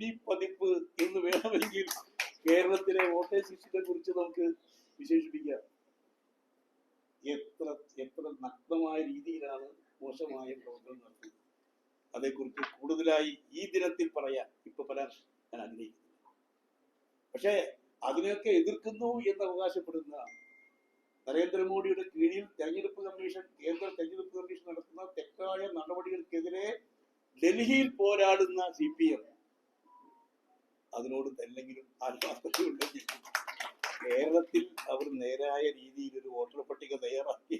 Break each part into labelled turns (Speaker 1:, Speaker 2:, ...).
Speaker 1: Mini പതിപ്പ് എന്ന് വേണമെങ്കിൽ കേരളത്തിലെ വോട്ടേഴ്സ് ലിസ്റ്റിനെ കുറിച്ച് നമുക്ക് വിശേഷിപ്പിക്കാം. എത്ര എത്ര നഗ്നമായ രീതിയിലാണ് മോശമായ പ്രവർത്തനം നടത്തുന്നത് അതേക്കുറിച്ച് കൂടുതലായി ഈ ദിനത്തിൽ പറയാൻ ഇപ്പൊ പറയാൻ ഞാൻ ആഗ്രഹിക്കുന്നു. പക്ഷേ അതിനെയൊക്കെ എതിർക്കുന്നു എന്ന് അവകാശപ്പെടുന്ന നരേന്ദ്രമോദിയുടെ കീഴിൽ തെരഞ്ഞെടുപ്പ് കമ്മീഷൻ കേന്ദ്ര തെരഞ്ഞെടുപ്പ് കമ്മീഷൻ നടത്തുന്ന തെറ്റായ നടപടികൾക്കെതിരെ ഡൽഹിയിൽ പോരാടുന്ന സി പി എം അതിനോട് എന്തെങ്കിലും ആത്മാർത്ഥതയുണ്ടെങ്കിൽ കേരളത്തിൽ അവർ നേരായ രീതിയിൽ ഒരു വോട്ടർ പട്ടിക തയ്യാറാക്കി.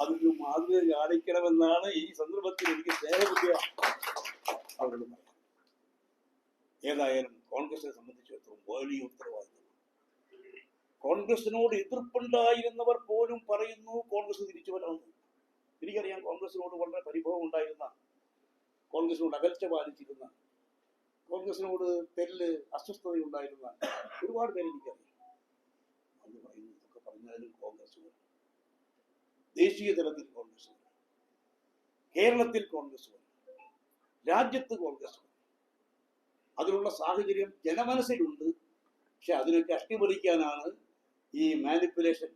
Speaker 1: അതൊരു മാതൃക കാണിക്കണമെന്നാണ് ഈ സന്ദർഭത്തിൽ എനിക്ക് സ്നേഹബുദ്ധിയ അവരോട് ഏതായാലും കോൺഗ്രസിനെ സംബന്ധിച്ചിടത്തോളം വലിയ ഉത്തരവാദിത്വം. കോൺഗ്രസിനോട് എതിർപ്പുണ്ടായിരുന്നവർ പോലും പറയുന്നു കോൺഗ്രസ് തിരിച്ചു വരണമെന്ന് എനിക്കറിയാം കോൺഗ്രസിനോട് വളരെ പരിഭവം ഉണ്ടായിരുന്ന കോൺഗ്രസിനോട് അകൽച്ച പാലിച്ചിരുന്ന കോൺഗ്രസിനോട് തെല്ല് അസ്വസ്ഥതയുണ്ടായിരുന്ന ഒരുപാട് പേര് എനിക്കറിയാം. പറഞ്ഞാലും കോൺഗ്രസ് ദേശീയ തലത്തിൽ കോൺഗ്രസ് കേരളത്തിൽ കോൺഗ്രസ് രാജ്യത്ത് കോൺഗ്രസ് അതിനുള്ള സാഹചര്യം ജനമനസ്സിലുണ്ട്. പക്ഷെ അതിനൊക്കെ അട്ടിമറിക്കാനാണ് ഈ മാനിപ്പുലേഷൻ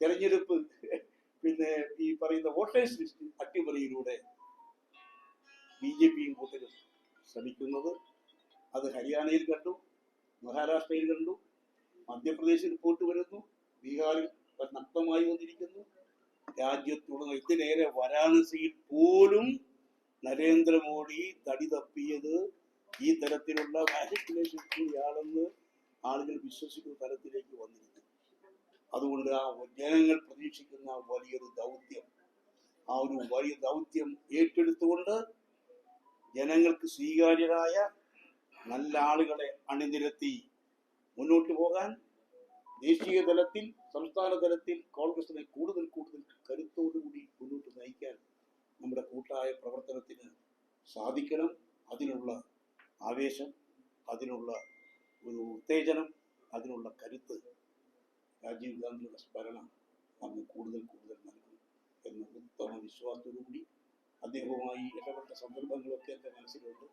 Speaker 1: തെരഞ്ഞെടുപ്പ് പിന്നെ ഈ പറയുന്ന വോട്ടേഴ്സ് ലിസ്റ്റ് അട്ടിമറിയിലൂടെ ബി ജെ പിയും കൂട്ടരും ശ്രമിക്കുന്നത്. അത് ഹരിയാനയിൽ കണ്ടു മഹാരാഷ്ട്രയിൽ കണ്ടു മധ്യപ്രദേശിൽ റിപ്പോർട്ട് വരുന്നു ബീഹാറിൽ നഗ്നമായി വന്നിരിക്കുന്നു രാജ്യത്തുള്ള ഇതിനേറെ വാരാണസിയിൽ പോലും നരേന്ദ്രമോദി തടി തപ്പിയത് ഈ തരത്തിലുള്ള മാനിപ്പുലേഷൻ കൂടിയാണെന്ന് ആളുകൾ വിശ്വസിക്കുന്ന തരത്തിലേക്ക് വന്നിരിക്കുന്നു. അതുകൊണ്ട് ആ ജനങ്ങൾ പ്രതീക്ഷിക്കുന്ന വലിയൊരു ദൗത്യം ആ ഒരു വലിയ ദൗത്യം ഏറ്റെടുത്തുകൊണ്ട് ജനങ്ങൾക്ക് സ്വീകാര്യരായ നല്ല ആളുകളെ അണിനിരത്തി മുന്നോട്ട് പോകാൻ ദേശീയ തലത്തിൽ സംസ്ഥാന തലത്തിൽ കോൺഗ്രസിനെ കൂടുതൽ കൂടുതൽ കരുത്തോടുകൂടി മുന്നോട്ട് നയിക്കാൻ നമ്മുടെ കൂട്ടായ പ്രവർത്തനത്തിന് സാധിക്കണം. അതിനുള്ള ആവേശം അതിനുള്ള ഒരു ഉത്തേജനം അതിനുള്ള കരുത്ത് രാജീവ് ഗാന്ധിയുടെ സ്മരണ നമ്മൾ കൂടുതൽ കൂടുതൽ നൽകും എന്ന ഉത്തമ വിശ്വാസത്തോടുകൂടി അദ്ദേഹവുമായി ഇടപെട്ട സന്ദർഭങ്ങളൊക്കെ എന്റെ മനസ്സിലുണ്ട്.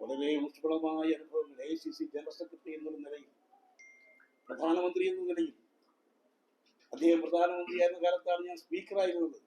Speaker 1: വളരെ ഊഷ്മളമായ അനുഭവങ്ങൾ A C C general secretary എന്നുള്ള നിലയിൽ പ്രധാനമന്ത്രി എന്ന നിലയിൽ. അദ്ദേഹം പ്രധാനമന്ത്രിയായിരുന്ന കാലത്താണ് ഞാൻ സ്പീക്കറായിരുന്നത്.